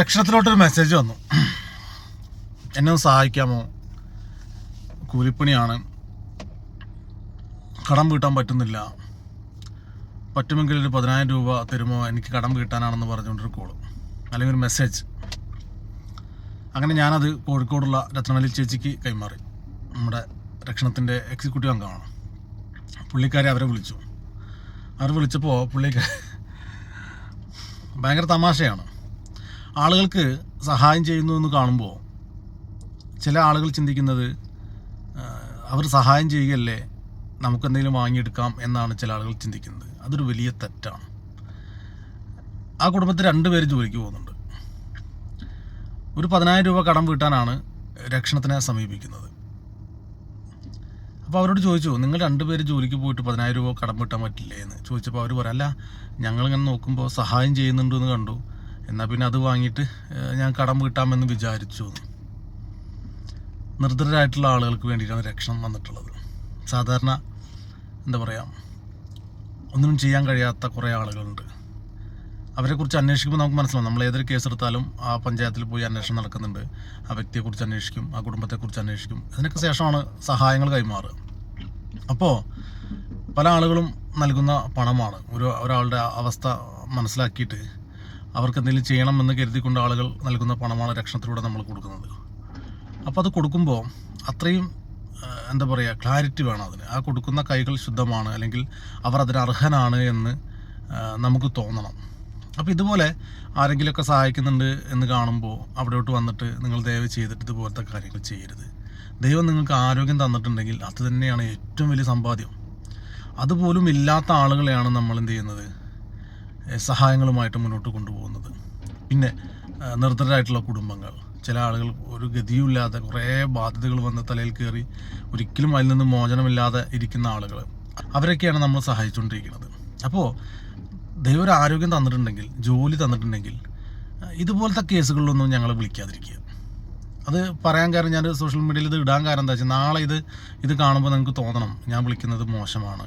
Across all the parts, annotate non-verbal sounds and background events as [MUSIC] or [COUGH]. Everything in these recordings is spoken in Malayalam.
രക്ഷണത്തിലോട്ടൊരു മെസ്സേജ് വന്നു. എന്നെ ഒന്ന് സഹായിക്കാമോ? കൂലിപ്പണിയാണ്. കടം വീട്ടാൻ പറ്റുന്നില്ല. പറ്റുമെങ്കിൽ ഒരു പതിനായിരം രൂപ തരുമോ? എനിക്ക് കടം വീട്ടാനാണെന്ന് പറഞ്ഞുകൊണ്ടൊരു കോൾ അല്ലെങ്കിൽ ഒരു മെസ്സേജ് അങ്ങനെ ഞാനത് കോഴിക്കോടുള്ള രത്നവലി ചേച്ചിക്ക് കൈമാറി. നമ്മുടെ രക്ഷണത്തിന്റെ എക്സിക്യൂട്ടീവ് അംഗമാണ്. പുള്ളിക്കാരെ അവരെ വിളിച്ചു. അവർ വിളിച്ചപ്പോൾ പുള്ളിക്കാർ ഭയങ്കര തമാശയാണ്. ആളുകൾക്ക് സഹായം ചെയ്യുന്നു എന്ന് കാണുമ്പോൾ ചില ആളുകൾ ചിന്തിക്കുന്നത് അവർ സഹായം ചെയ്യുകയല്ലേ നമുക്കെന്തെങ്കിലും വാങ്ങിയെടുക്കാം എന്നാണ് ചില ആളുകൾ ചിന്തിക്കുന്നത്. അതൊരു വലിയ തെറ്റാണ്. ആ കുടുംബത്തിൽ രണ്ട് പേര് ജോലിക്ക് പോകുന്നുണ്ട്. ഒരു പതിനായിരം രൂപ കടം വീട്ടാനാണ് രക്ഷണത്തിനെ സമീപിക്കുന്നത്. അപ്പോൾ അവരോട് ചോദിച്ചു നിങ്ങൾ രണ്ട് പേര് ജോലിക്ക് പോയിട്ട് പതിനായിരം രൂപ കടം വീട്ടാൻ പറ്റില്ലേ? എന്ന് ചോദിച്ചപ്പോൾ അവർ പറയാം അല്ല ഞങ്ങളിങ്ങനെ നോക്കുമ്പോൾ സഹായം ചെയ്യുന്നുണ്ട് എന്ന് കണ്ടു. എന്നാൽ പിന്നെ അത് വാങ്ങിയിട്ട് ഞാൻ കടം കിട്ടാമെന്ന് വിചാരിച്ചു. നിർദ്ധരായിട്ടുള്ള ആളുകൾക്ക് വേണ്ടിയിട്ടാണ് രക്ഷണം വന്നിട്ടുള്ളത്. സാധാരണ എന്താ പറയുക ഒന്നും ചെയ്യാൻ കഴിയാത്ത കുറേ ആളുകളുണ്ട്. അവരെക്കുറിച്ച് അന്വേഷിക്കുമ്പോൾ നമുക്ക് മനസ്സിലാവും. നമ്മൾ ഏതൊരു കേസെടുത്താലും ആ പഞ്ചായത്തിൽ പോയി അന്വേഷണം നടക്കുന്നുണ്ട്. ആ വ്യക്തിയെക്കുറിച്ച് അന്വേഷിക്കും ആ കുടുംബത്തെക്കുറിച്ച് അന്വേഷിക്കും. അതിനൊക്കെ ശേഷമാണ് സഹായങ്ങൾ കൈമാറുക. അപ്പോൾ പല ആളുകളും നൽകുന്ന പണമാണ്. ഒരു ഒരാളുടെ അവസ്ഥ മനസ്സിലാക്കിയിട്ട് അവർക്ക് എന്തെങ്കിലും ചെയ്യണമെന്ന് കരുതിക്കൊണ്ട് ആളുകൾ നൽകുന്ന പണമാണ് രക്ഷണത്തിലൂടെ നമ്മൾ കൊടുക്കുന്നത്. അപ്പോൾ അത് കൊടുക്കുമ്പോൾ അത്രയും എന്താ പറയുക ക്ലാരിറ്റി വേണം അതിന്. ആ കൊടുക്കുന്ന കൈകൾ ശുദ്ധമാണ് അല്ലെങ്കിൽ അവർ അതിന് അർഹനാണ് എന്ന് നമുക്ക് തോന്നണം. അപ്പോൾ ഇതുപോലെ ആരെങ്കിലുമൊക്കെ സഹായിക്കുന്നുണ്ട് എന്ന് കാണുമ്പോൾ അവിടോട്ട് വന്നിട്ട് നിങ്ങൾ ദയവ് ചെയ്തിട്ട് ഇതുപോലത്തെ കാര്യങ്ങൾ ചെയ്യരുത്. ദൈവം നിങ്ങൾക്ക് ആരോഗ്യം തന്നിട്ടുണ്ടെങ്കിൽ അത് തന്നെയാണ് ഏറ്റവും വലിയ സമ്പാദ്യം. അതുപോലും ഇല്ലാത്ത ആളുകളെയാണ് നമ്മൾ എന്ത് ചെയ്യുന്നത്? സഹായങ്ങളുമായിട്ട് മുന്നോട്ട് കൊണ്ടുപോകുന്നത്. പിന്നെ നിർദ്ധരായിട്ടുള്ള കുടുംബങ്ങൾ. ചില ആളുകൾ ഒരു ഗതിയുമില്ലാതെ കുറേ ബാധ്യതകൾ വന്ന് തലയിൽ കയറി ഒരിക്കലും അതിൽ നിന്ന് മോചനമില്ലാതെ ഇരിക്കുന്ന ആളുകൾ. അവരൊക്കെയാണ് നമ്മൾ സഹായിച്ചുകൊണ്ടിരിക്കുന്നത്. അപ്പോൾ ദൈവം ഒരു ആരോഗ്യം തന്നിട്ടുണ്ടെങ്കിൽ ജോലി തന്നിട്ടുണ്ടെങ്കിൽ ഇതുപോലത്തെ കേസുകളിലൊന്നും ഞങ്ങൾ വിളിക്കാതിരിക്കുക. അത് പറയാൻ കാരണം ഞാൻ സോഷ്യൽ മീഡിയയിൽ ഇത് ഇടാൻ കാരണം എന്താ വെച്ചാൽ നാളെ ഇത് ഇത് കാണുമ്പോൾ നിങ്ങൾക്ക് തോന്നണം ഞാൻ വിളിക്കുന്നത് മോശമാണ്.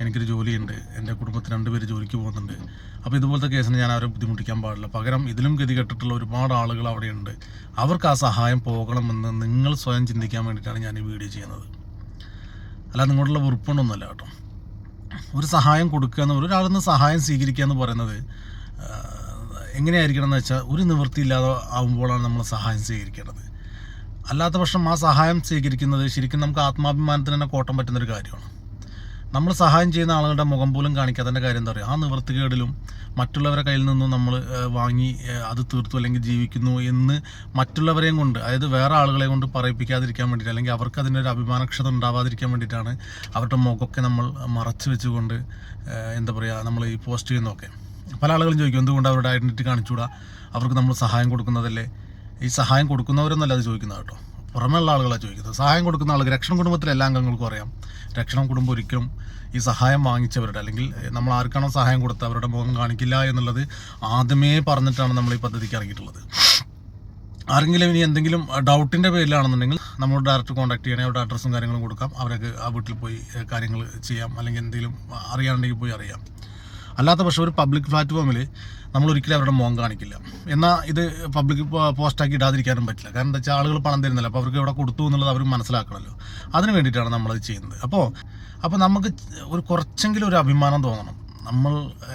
എനിക്കൊരു ജോലിയുണ്ട്. എന്റെ കുടുംബത്തിൽ രണ്ടുപേർ ജോലിക്ക് പോകുന്നുണ്ട്. അപ്പോൾ ഇതുപോലത്തെ കേസിന് ഞാൻ അവരെ ബുദ്ധിമുട്ടിക്കാൻ പാടില്ല. പകരം ഇതിലും ഗതി കെട്ടിട്ടുള്ള ഒരുപാട് ആളുകൾ അവിടെയുണ്ട്. അവർക്ക് ആ സഹായം പോകണമെന്ന് നിങ്ങൾ സ്വയം ചിന്തിക്കാൻ വേണ്ടിയിട്ടാണ് ഞാൻ ഈ വീഡിയോ ചെയ്യുന്നത്. അല്ല നിങ്ങളോടുള്ള വെറുപ്പുണ്ടൊന്നുമല്ല കേട്ടോ. ഒരു സഹായം കൊടുക്കുക എന്ന് ഒരാളിൽ നിന്ന് സഹായം സ്വീകരിക്കുക എന്ന് പറയുന്നത് എങ്ങനെയായിരിക്കണം എന്ന് വെച്ചാൽ ഒരു നിവൃത്തിയില്ലാതെ ആകുമ്പോഴാണ് നമ്മൾ സഹായം സ്വീകരിക്കേണ്ടത്. അല്ലാത്ത പക്ഷം ആ സഹായം സ്വീകരിക്കുന്നത് ശരിക്കും നമുക്ക് ആത്മാഭിമാനത്തിന് തന്നെ കോട്ടം പറ്റുന്നൊരു കാര്യമാണ്. നമ്മൾ സഹായം ചെയ്യുന്ന ആളുകളുടെ മുഖം പോലും കാണിക്കാത്തതിന്റെ കാര്യം എന്താ പറയുക ആ നിവൃത്തികേടിലും മറ്റുള്ളവരുടെ കയ്യിൽ നിന്നും നമ്മൾ വാങ്ങി അത് തീർത്തു അല്ലെങ്കിൽ ജീവിക്കുന്നു എന്ന് മറ്റുള്ളവരെയും കൊണ്ട് അതായത് വേറെ ആളുകളെ കൊണ്ട് പറയിപ്പിക്കാതിരിക്കാൻ വേണ്ടിയിട്ട് അല്ലെങ്കിൽ അവർക്ക് അതിന്റെ ഒരു അഭിമാനക്ഷത ഉണ്ടാവാതിരിക്കാൻ വേണ്ടിയിട്ടാണ് അവരുടെ മുഖമൊക്കെ നമ്മൾ മറച്ചു വെച്ചുകൊണ്ട് എന്താ പറയുക നമ്മൾ ഈ പോസ്റ്റ് ചെയ്യുന്നതൊക്കെ. പല ആളുകളും ചോദിക്കും എന്തുകൊണ്ട് അവരുടെ ഐഡന്റിറ്റി കാണിച്ചുകൂടാ അവർക്ക് നമ്മൾ സഹായം കൊടുക്കുന്നതല്ലേ? ഈ സഹായം കൊടുക്കുന്നവരൊന്നല്ല അത് ചോദിക്കുന്നത് കേട്ടോ. പുറമെയുള്ള ആളുകളാണ് ചോദിക്കുന്നത്. സഹായം കൊടുക്കുന്ന ആളുകൾ രക്ഷണം കുടുംബത്തിലെ എല്ലാ അംഗങ്ങൾക്കും അറിയാം. രക്ഷണം കുടുംബം ഒരിക്കലും ഈ സഹായം വാങ്ങിച്ചവരുടെ അല്ലെങ്കിൽ നമ്മൾ ആർക്കാണോ സഹായം കൊടുത്ത അവരുടെ മുഖം കാണിക്കില്ല എന്നുള്ളത് ആദ്യമേ പറഞ്ഞിട്ടാണ് നമ്മൾ ഈ പദ്ധതിക്ക് ഇറങ്ങിയിട്ടുള്ളത്. ആരെങ്കിലും ഇനി എന്തെങ്കിലും ഡൗട്ടിന്റെ പേരിലാണെന്നുണ്ടെങ്കിൽ നമ്മളോട് ഡയറക്റ്റ് കോൺടാക്ട് ചെയ്യണേ അവരുടെ അഡ്രസ്സും കാര്യങ്ങളും കൊടുക്കാം. അവരൊക്കെ ആ വീട്ടിൽ പോയി കാര്യങ്ങൾ ചെയ്യാം. അല്ലെങ്കിൽ എന്തെങ്കിലും അറിയാണ്ടെങ്കിൽ പോയി അറിയാം. അല്ലാത്ത പക്ഷേ ഒരു പബ്ലിക് പ്ലാറ്റ്ഫോമിൽ നമ്മൾ ഒരിക്കലും അവരുടെ മുഖം കാണിക്കില്ല. എന്നാൽ ഇത് പബ്ലിക് പോസ്റ്റാക്കി ഇടാതിരിക്കാനും പറ്റില്ല. കാരണം എന്താ വെച്ചാൽ ആളുകൾ പണം തരുന്നില്ല. അപ്പോൾ അവർക്ക് ഇവിടെ കൊടുത്തു എന്നുള്ളത് അവർ മനസ്സിലാക്കണമല്ലോ അതിന് വേണ്ടിയിട്ടാണ് നമ്മളത് ചെയ്യുന്നത്. അപ്പോൾ അപ്പോൾ നമുക്ക് ഒരു കുറച്ചെങ്കിലും ഒരു അഭിമാനം തോന്നണം. നമ്മൾ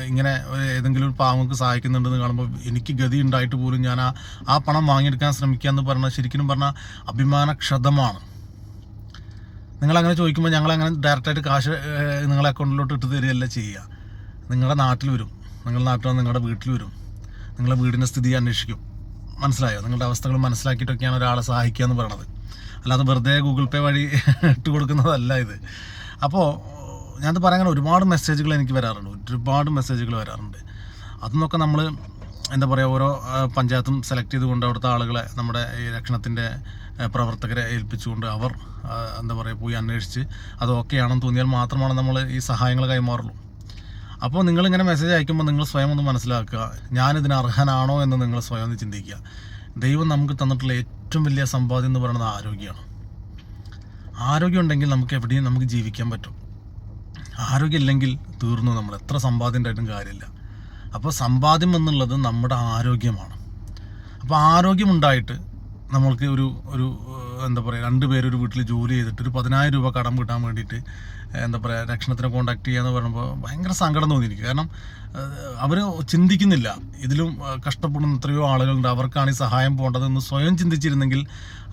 ഇങ്ങനെ ഏതെങ്കിലും ഒരു പാവങ്ങൾക്ക് സഹായിക്കുന്നുണ്ടെന്ന് കാണുമ്പോൾ എനിക്ക് ഗതി ഉണ്ടായിട്ട് പോലും ഞാൻ ആ ആ പണം വാങ്ങിയെടുക്കാൻ ശ്രമിക്കുക എന്ന് പറഞ്ഞാൽ ശരിക്കും പറഞ്ഞാൽ അഭിമാനക്ഷതമാണ്. നിങ്ങളങ്ങനെ ചോദിക്കുമ്പോൾ ഞങ്ങളങ്ങനെ ഡയറക്റ്റായിട്ട് കാശ് നിങ്ങളെ അക്കൗണ്ടിലോട്ട് ഇട്ട് തരികയല്ല ചെയ്യുക. നിങ്ങളുടെ നാട്ടിൽ വരും. നിങ്ങളുടെ നാട്ടിൽ നിങ്ങളുടെ വീട്ടിൽ വരും. നിങ്ങളുടെ വീടിന്റെ സ്ഥിതി അന്വേഷിക്കും. മനസ്സിലായോ? നിങ്ങളുടെ അവസ്ഥകൾ മനസ്സിലാക്കിയിട്ടൊക്കെയാണ് ഒരാളെ സഹായിക്കുക എന്ന് പറയണത്. അല്ലാതെ വെറുതെ ഗൂഗിൾ പേ വഴി [LAUGHS] ഇട്ട് കൊടുക്കുന്നതല്ല ഇത്. അപ്പോൾ ഞാനത് പറയാൻ ഒരുപാട് മെസ്സേജുകൾ എനിക്ക് വരാറുണ്ട്. ഒരുപാട് മെസ്സേജുകൾ വരാറുണ്ട്. അതിന്നൊക്കെ നമ്മൾ എന്താ പറയുക ഓരോ പഞ്ചായത്തും സെലക്ട് ചെയ്തുകൊണ്ട് അവിടുത്തെ ആളുകളെ നമ്മുടെ ഈ രക്ഷണത്തിന്റെ പ്രവർത്തകരെ ഏൽപ്പിച്ചുകൊണ്ട് അവർ എന്താ പറയുക പോയി അന്വേഷിച്ച് അത് ഓക്കെ ആണെന്ന് തോന്നിയാൽ മാത്രമാണ് നമ്മൾ ഈ സഹായങ്ങൾ കൈമാറുള്ളൂ. അപ്പോൾ നിങ്ങളിങ്ങനെ മെസ്സേജ് അയക്കുമ്പോൾ നിങ്ങൾ സ്വയം ഒന്ന് മനസ്സിലാക്കുക. ഞാനിതിന് അർഹനാണോ എന്ന് നിങ്ങൾ സ്വയം ഒന്ന് ചിന്തിക്കുക. ദൈവം നമുക്ക് തന്നിട്ടുള്ള ഏറ്റവും വലിയ സമ്പാദ്യം എന്ന് പറയുന്നത് ആരോഗ്യമാണ്. ആരോഗ്യം ഉണ്ടെങ്കിൽ നമുക്ക് എവിടെയും നമുക്ക് ജീവിക്കാൻ പറ്റും. ആരോഗ്യം ഇല്ലെങ്കിൽ തീർന്നു നമ്മൾ. എത്ര സമ്പാദ്യം ഉണ്ടായിട്ടും കാര്യമില്ല. അപ്പോൾ സമ്പാദ്യം എന്നുള്ളത് നമ്മുടെ ആരോഗ്യമാണ്. അപ്പോൾ ആരോഗ്യമുണ്ടായിട്ട് നമ്മൾക്ക് ഒരു ഒരു എന്താ പറയുക രണ്ട് പേരൊരു വീട്ടിൽ ജോലി ചെയ്തിട്ട് ഒരു പതിനായിരം രൂപ കടം കിട്ടാൻ വേണ്ടിയിട്ട് എന്താ പറയുക രക്ഷണത്തിനെ കോൺടാക്ട് ചെയ്യാന്ന് പറയുമ്പോൾ ഭയങ്കര സങ്കടം തോന്നി എനിക്ക് കാരണം അവർ ചിന്തിക്കുന്നില്ല. ഇതിലും കഷ്ടപ്പെടുന്ന എത്രയോ ആളുകളുണ്ട്. അവർക്കാണ് ഈ സഹായം പോകേണ്ടതെന്ന് സ്വയം ചിന്തിച്ചിരുന്നെങ്കിൽ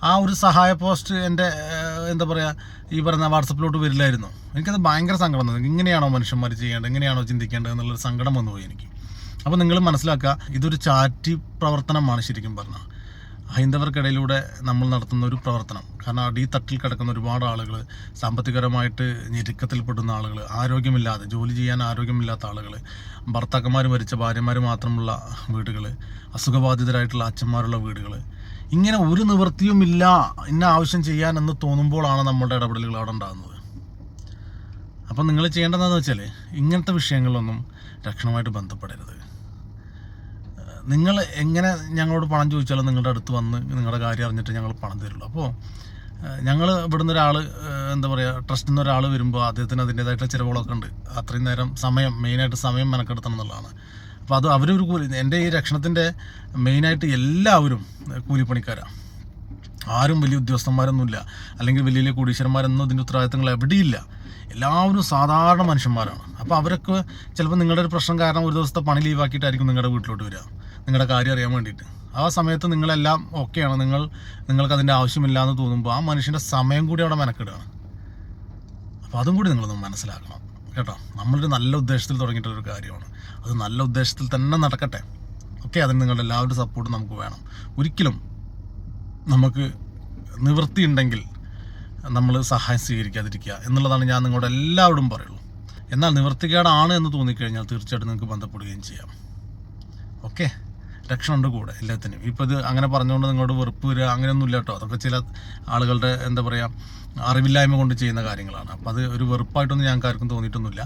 ആ ഒരു സഹായ പോസ്റ്റ് എന്റെ എന്താ പറയുക ഈ പറയുന്ന വാട്സപ്പിലോട്ട് വരില്ലായിരുന്നു. എനിക്കത് ഭയങ്കര സങ്കടം തോന്നി. ഇങ്ങനെയാണോ മനുഷ്യന്മാർ ചെയ്യേണ്ടത്? എങ്ങനെയാണോ ചിന്തിക്കേണ്ടത്? എന്നുള്ളൊരു സങ്കടം വന്നുപോയി എനിക്ക്. അപ്പോൾ നിങ്ങൾ മനസ്സിലാക്കുക ഇതൊരു ചാറ്റി പ്രവർത്തനമാണ് ശരിക്കും പറഞ്ഞാൽ ഹൈന്ദവർക്കിടയിലൂടെ നമ്മൾ നടത്തുന്ന ഒരു പ്രവർത്തനം. കാരണം അടിത്തട്ടിൽ കിടക്കുന്ന ഒരുപാട് ആളുകൾ സാമ്പത്തികപരമായിട്ട് ഞെരുക്കത്തിൽപ്പെടുന്ന ആളുകൾ ആരോഗ്യമില്ലാതെ ജോലി ചെയ്യാൻ ആരോഗ്യമില്ലാത്ത ആളുകൾ ഭർത്താക്കന്മാർ മരിച്ച ഭാര്യമാർ മാത്രമുള്ള വീടുകൾ അസുഖബാധിതരായിട്ടുള്ള അച്ഛന്മാരുള്ള വീടുകൾ ഇങ്ങനെ ഒരു നിവൃത്തിയുമില്ല ഇന്ന ആവശ്യം ചെയ്യാൻ എന്ന് തോന്നുമ്പോഴാണ് നമ്മളുടെ ഇടപെടലുകൾ അവിടെ ഉണ്ടാകുന്നത്. അപ്പം നിങ്ങൾ ചെയ്യേണ്ടതെന്ന് വെച്ചാൽ ഇങ്ങനത്തെ വിഷയങ്ങളിലൊന്നും രക്ഷണമായിട്ട് ബന്ധപ്പെടരുത്. നിങ്ങൾ എങ്ങനെ ഞങ്ങളോട് പണം ചോദിച്ചാലും നിങ്ങളുടെ അടുത്ത് വന്ന് നിങ്ങളുടെ കാര്യം അറിഞ്ഞിട്ട് ഞങ്ങൾ പണം തരുള്ളൂ. അപ്പോൾ ഞങ്ങൾ ഇവിടുന്ന് ഒരാൾ എന്താ പറയുക ട്രസ്റ്റിൽ നിന്ന് ഒരാൾ വരുമ്പോൾ അദ്ദേഹത്തിന് അതിന്റേതായിട്ടുള്ള ചിലവുകളൊക്കെ ഉണ്ട്. അത്രയും നേരം സമയം മെയിനായിട്ട് സമയം മെനക്കെടുത്തണം എന്നുള്ളതാണ്. അപ്പോൾ അത് അവരൊരു കൂലി എന്റെ ഈ രക്ഷണത്തിന്റെ മെയിനായിട്ട് എല്ലാവരും കൂലിപ്പണിക്കാരാണ് ആരും വലിയ ഉദ്യോഗസ്ഥന്മാരൊന്നുമില്ല. അല്ലെങ്കിൽ വലിയ വലിയ കോടീശ്വരന്മാരൊന്നും ഇതിന്റെ ഉത്തരവാദിത്തങ്ങൾ എവിടെയില്ല. എല്ലാവരും സാധാരണ മനുഷ്യന്മാരാണ്. അപ്പോൾ അവരൊക്കെ ചിലപ്പോൾ നിങ്ങളുടെ ഒരു പ്രശ്നം കാരണം ഒരു ദിവസത്തെ പണി ലീവാക്കിയിട്ടായിരിക്കും നിങ്ങളുടെ വീട്ടിലോട്ട് വരിക. നിങ്ങളുടെ കാര്യം അറിയാൻ വേണ്ടിയിട്ട്. ആ സമയത്ത് നിങ്ങളെല്ലാം ഓക്കെയാണ് നിങ്ങൾ നിങ്ങൾക്ക് അതിന്റെ ആവശ്യമില്ല എന്ന് തോന്നുമ്പോൾ ആ മനുഷ്യന്റെ സമയം കൂടി അവിടെ മെനക്കിടുകയാണ് അപ്പോൾ അതും കൂടി നിങ്ങളൊന്ന് മനസ്സിലാക്കണം. കേട്ടോ? നമ്മളൊരു നല്ല ഉദ്ദേശത്തിൽ തുടങ്ങിയിട്ടുള്ളൊരു കാര്യമാണ്. അത് നല്ല ഉദ്ദേശത്തിൽ തന്നെ നടക്കട്ടെ. ഓക്കെ അതിന് നിങ്ങളുടെ എല്ലാവരുടെ സപ്പോർട്ട് നമുക്ക് വേണം. ഒരിക്കലും നമുക്ക് നിവൃത്തി ഉണ്ടെങ്കിൽ നമ്മൾ സഹായം സ്വീകരിക്കാതിരിക്കുക എന്നുള്ളതാണ് ഞാൻ നിങ്ങളുടെ എല്ലാവരോടും പറയുള്ളൂ. എന്നാൽ നിവൃത്തികേടാണ് എന്ന് തോന്നിക്കഴിഞ്ഞാൽ തീർച്ചയായിട്ടും നിങ്ങൾക്ക് ബന്ധപ്പെടുകയും ചെയ്യാം. ഓക്കെ രക്ഷണമുണ്ട് കൂടെ എല്ലാത്തിനും. ഇപ്പോൾ ഇത് അങ്ങനെ പറഞ്ഞുകൊണ്ട് നിങ്ങളോട് വെറുപ്പ് വരിക അങ്ങനെയൊന്നുമില്ല കേട്ടോ. അതൊക്കെ ചില ആളുകളുടെ എന്താ പറയുക അറിവില്ലായ്മ കൊണ്ട് ചെയ്യുന്ന കാര്യങ്ങളാണ്. അപ്പോൾ അത് ഒരു വെറുപ്പായിട്ടൊന്നും ഞങ്ങൾക്ക് ആർക്കും തോന്നിയിട്ടൊന്നുമില്ല.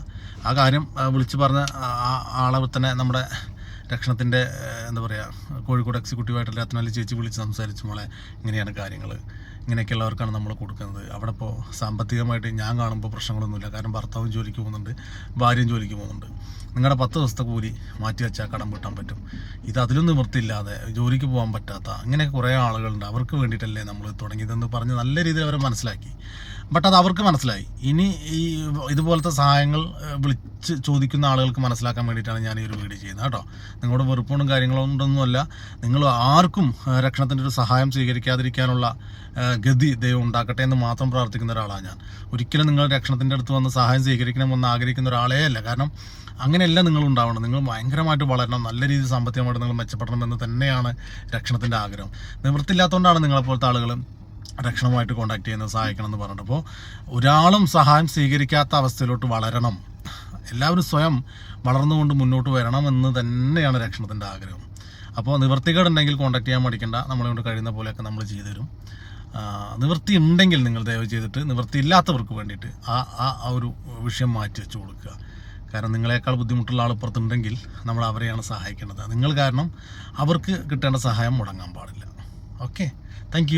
ആ കാര്യം വിളിച്ച് പറഞ്ഞ ആളെ തന്നെ നമ്മുടെ രക്ഷണത്തിന്റെ എന്താ പറയുക കോഴിക്കോട് എക്സിക്യൂട്ടീവായിട്ടുള്ള രത്നാലി ചേച്ചി വിളിച്ച് സംസാരിച്ചു മോളെ ഇങ്ങനെയാണ് കാര്യങ്ങൾ ഇങ്ങനെയൊക്കെയുള്ളവർക്കാണ് നമ്മൾ കൊടുക്കുന്നത്. അവിടെ ഇപ്പോൾ സാമ്പത്തികമായിട്ട് ഞാൻ കാണുമ്പോൾ പ്രശ്നങ്ങളൊന്നുമില്ല. കാരണം ഭർത്താവും ജോലിക്ക് പോകുന്നുണ്ട് ഭാര്യയും ജോലിക്ക് പോകുന്നുണ്ട്. നിങ്ങളുടെ പത്ത് ദിവസത്തെ കൂലി മാറ്റി വെച്ചാൽ കടം വീട്ടാൻ പറ്റും. ഇത് അതിലും നിവൃത്തിയില്ലാതെ ജോലിക്ക് പോകാൻ പറ്റാത്ത അങ്ങനെ കുറേ ആളുകളുണ്ട്. അവർക്ക് വേണ്ടിയിട്ടല്ലേ നമ്മൾ തുടങ്ങിയതെന്ന് പറഞ്ഞ് നല്ല രീതിയിൽ അവരെ മനസ്സിലാക്കി. ബട്ട് അത് അവർക്ക് മനസ്സിലായി. ഇനി ഈ ഇതുപോലത്തെ സഹായങ്ങൾ വിളിച്ച് ചോദിക്കുന്ന ആളുകൾക്ക് മനസ്സിലാക്കാൻ വേണ്ടിയിട്ടാണ് ഞാൻ ഈ ഒരു വീഡിയോ ചെയ്യുന്നത് കേട്ടോ. നിങ്ങളുടെ വെറുപ്പുകളും കാര്യങ്ങളും ഒന്നുമല്ല നിങ്ങൾ ആർക്കും രക്ഷണത്തിന്റെ ഒരു സഹായം സ്വീകരിക്കാതിരിക്കാനുള്ള ഗതി ദൈവം ഉണ്ടാക്കട്ടെ എന്ന് മാത്രം പ്രാർത്ഥിക്കുന്ന ഒരാളാണ് ഞാൻ. ഒരിക്കലും നിങ്ങൾ രക്ഷണത്തിന്റെ അടുത്ത് വന്ന് സഹായം സ്വീകരിക്കണമെന്ന് ആഗ്രഹിക്കുന്ന ഒരാളേ അല്ല. കാരണം അങ്ങനെയല്ല നിങ്ങൾ ഉണ്ടാവണം. നിങ്ങൾ ഭയങ്കരമായിട്ട് വളരണം. നല്ല രീതിയിൽ സാമ്പത്തികമായിട്ട് നിങ്ങൾ മെച്ചപ്പെടണം എന്ന് തന്നെയാണ് രക്ഷണത്തിന്റെ ആഗ്രഹം. നിവൃത്തിയില്ലാത്തതുകൊണ്ടാണ് നിങ്ങളെപ്പോലത്തെ ആളുകൾ രക്ഷണമായിട്ട് കോണ്ടാക്ട് ചെയ്യുന്നത് സഹായിക്കണം എന്ന് പറഞ്ഞിട്ട് അപ്പോൾ ഒരാളും സഹായം സ്വീകരിക്കാത്ത അവസ്ഥയിലോട്ട് വളരണം. എല്ലാവരും സ്വയം വളർന്നുകൊണ്ട് മുന്നോട്ട് വരണം എന്ന് തന്നെയാണ് രക്ഷണത്തിന്റെ ആഗ്രഹം. അപ്പോൾ നിവൃത്തികേടുണ്ടെങ്കിൽ കോണ്ടാക്ട് ചെയ്യാൻ പഠിക്കേണ്ട നമ്മളെ കൊണ്ട് കഴിയുന്ന പോലെയൊക്കെ നമ്മൾ ചെയ്തു തരും നിവൃത്തി ഉണ്ടെങ്കിൽ നിങ്ങൾ ദയവ് ചെയ്തിട്ട് നിവൃത്തി ഇല്ലാത്തവർക്ക് വേണ്ടിയിട്ട് ആ ആ ആ ഒരു വിഷയം മാറ്റി വെച്ച് കൊടുക്കുക. കാരണം നിങ്ങളെക്കാൾ ബുദ്ധിമുട്ടുള്ള ആൾ പുറത്തുണ്ടെങ്കിൽ നമ്മൾ അവരെയാണ് സഹായിക്കേണ്ടത്. നിങ്ങൾ കാരണം അവർക്ക് കിട്ടേണ്ട സഹായം മുടങ്ങാൻ പാടില്ല. Okay thank